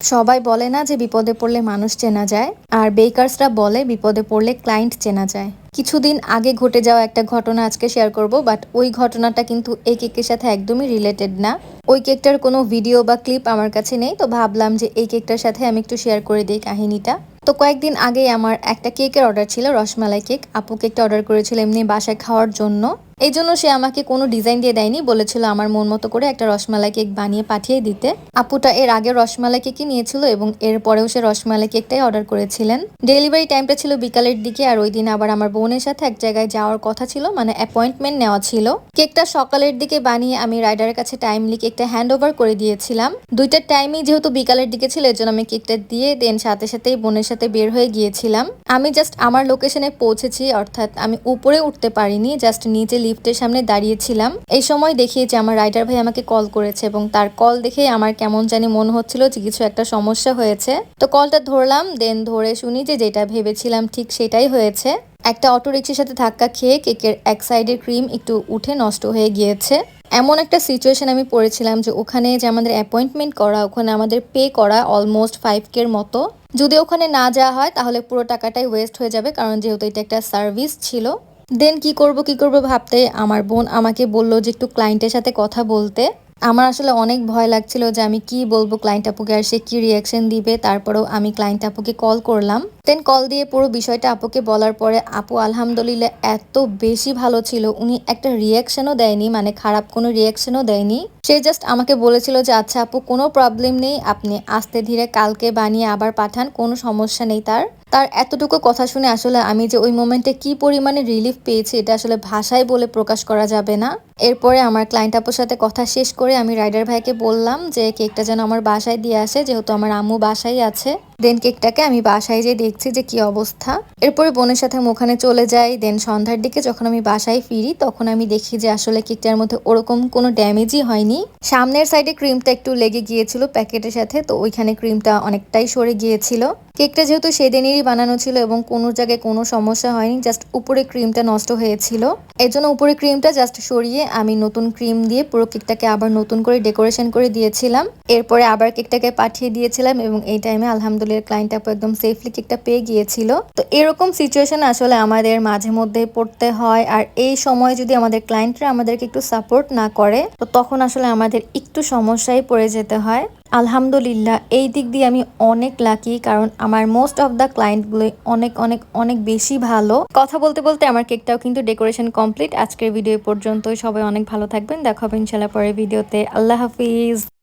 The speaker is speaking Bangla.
সবাই বলে না যে বিপদে পড়লে মানুষ চেনা যায়, আর বেকার্সরা বলে বিপদে পড়লে ক্লায়েন্ট চেনা যায়। কিছুদিন আগে ঘটে যাওয়া একটা ঘটনা আজকে শেয়ার করব, বাট ওই ঘটনাটা কিন্তু এই কেকের সাথে একদমই রিলেটেড না। ওই কেকটার কোনো ভিডিও বা ক্লিপ আমার কাছে নেই, তো ভাবলাম যে এই কেকটার সাথে আমি একটু শেয়ার করে দিই কাহিনীটা। তো কয়েকদিন আগে আমার একটা কেকের অর্ডার ছিল, রসমালাই কেক। আপু কেকটা অর্ডার করেছিল এমনি বাসায় খাওয়ার জন্য। এই জন্য সে আমাকে কোনো ডিজাইন দিয়ে দেয়নি। বলেছিল আমার মন মতো করে একটা রসমালাই কেক বানিয়ে পাঠিয়ে দিতে। আপুটা এর আগে রসমালাই কেকই নিয়েছিল এবং এর পরেও সে রসমালাই কেকটাই অর্ডার করেছিলেন। ডেলিভারি টাইমটা ছিল বিকালের দিকে আর ওই দিন আবার আমার বোনের সাথে এক জায়গায় যাওয়ার কথা ছিল মানে অ্যাপয়েন্টমেন্ট নেওয়া ছিল। কেকটা সকালের দিকে বানিয়ে আমি রাইডারের কাছে টাইমলি কেকটা হ্যান্ড ওভার করে দিয়েছিলাম। দুইটার টাইমই যেহেতু বিকালের দিকে ছিল এর জন্য আমি কেকটা দিয়ে দেন সাথে সাথেই বোনের সাথে বের হয়ে গিয়েছিলাম। আমি জাস্ট আমার লোকেশনে পৌঁছেছি, অর্থাৎ আমি উপরে উঠতে পারিনি জাস্ট নিচে লিফটের সামনে দাঁড়িয়েছিলাম। এই সময় দেখি যে আমার রাইডার ভাই আমাকে কল করেছে এবং তার কল দেখে আমার কেমন জানি মনে হচ্ছিল যে কিছু একটা সমস্যা হয়েছে। তো কলটা ধরলাম দেন ধরে শুনি যে যেটা ভেবেছিলাম ঠিক সেটাই হয়েছে। একটা অটো রিক্সার সাথে ধাক্কা খেয়ে কেকের এক সাইডের ক্রিম একটু উঠে নষ্ট হয়ে গিয়েছে। এমন একটা সিচুয়েশন আমি পড়েছিলাম যে ওখানে যে আমাদের অ্যাপয়েন্টমেন্ট করা, ওখানে আমাদের পে করা অলমোস্ট ফাইভ কের মতো। যদি ওখানে না যাওয়া হয়, তাহলে পুরো টাকাটাই ওয়েস্ট হয়ে যাবে, কারণ যেহেতু এটা একটা সার্ভিস ছিল। দেন কি করব কি করব ভাবতে আমার বোন আমাকে বলল যে একটু ক্লায়েন্টের সাথে কথা বলতে। আমার আসলে অনেক ভয় লাগছিল যে আমি কি বলব ক্লায়েন্ট আপুকে আর সে কি রিয়াকশন দিবে, তারপরেও আমি ক্লায়েন্ট আপুকে কল করলাম। দেন কল দিয়ে পুরো বিষয়টা আপুকে বলার পরে আপু আলহামদুলিল্লাহ এত বেশি ভালো ছিল, উনি একটা রিয়াকশনও দেয়নি মানে খারাপ কোনো রিয়াকশনও দেয়নি। সে জাস্ট আমাকে বলেছিল যে আচ্ছা আপু, কোনো প্রবলেম নেই, আপনি আস্তে ধীরে কালকে বানিয়ে আবার পাঠান, কোনো সমস্যা নেই তার। তার এতটুকু কথা শুনে আসলে আমি যে ওই মোমেন্টে কি পরিমাণে রিলিফ পেয়েছি, এটা আসলে ভাষায় বলে প্রকাশ করা যাবে না। এরপরে আমার ক্লায়েন্ট আপুর সাথে কথা শেষ করে আমি রাইডার ভাইকে বললাম যে কেকটা যেন আমার বাসায় দিয়ে আসে, যেহেতু আমার আম্মু বাসায় আছে। দেন কেকটাকে আমি বাসায় যেয়ে দেখছি যে কি অবস্থা। এরপরে বোনের সাথে আমি ওখানে চলে যাই, দেন সন্ধ্যার দিকে যখন আমি বাসায় ফিরি তখন আমি দেখি যে আসলে কেকটার মধ্যে ওরকম কোনো ড্যামেজই হয়নি। সামনের সাইডে ক্রিমটা একটু লেগে গিয়েছিল প্যাকেটের সাথে, তো ওইখানে ক্রিমটা অনেকটাই সরে গিয়েছিল। কেকটা যেহেতু সেদিনেরই বানানো ছিল এবং কোনো জায়গায় কোনো সমস্যা হয়নি জাস্ট উপরে ক্রিমটা নষ্ট হয়েছিল। এর জন্য উপরে ক্রিমটা জাস্ট সরিয়ে আমি নতুন ক্রিম দিয়ে পুরো কেকটাকে আবার নতুন করে ডেকোরেশন করে দিয়েছিলাম। এরপরে আবার কেকটাকে পাঠিয়ে দিয়েছিলাম এবং এই টাইমে আলহামদুলিল্লাহ ক্লায়েন্ট আপু একদম সেফলি কেকটা পেয়ে গিয়েছিল। তো এরকম সিচুয়েশন আসলে আমাদের মাঝে মধ্যে পড়তে হয়। আর এই সময় যদি আমাদের ক্লায়েন্টরা আমাদেরকে একটু সাপোর্ট না করে, তো তখন আসলে আমাদের একটু সমস্যায় পড়ে যেতে হয়। আলহামদুলিল্লাহ, এই দিক দিয়ে আমি অনেক লাকি কারণ আমার মোস্ট অফ দ্য ক্লায়েন্টগুলো অনেক অনেক অনেক বেশি ভালো। কথা বলতে বলতে আমার কেকটাও কিন্তু ডেকোরেশন কমপ্লিট আজকের ভিডিও পর্যন্ত সবাই অনেক ভালো থাকবেন। দেখা হবে ইনশাল্লাহ পরের ভিডিওতে আল্লাহ হাফিজ।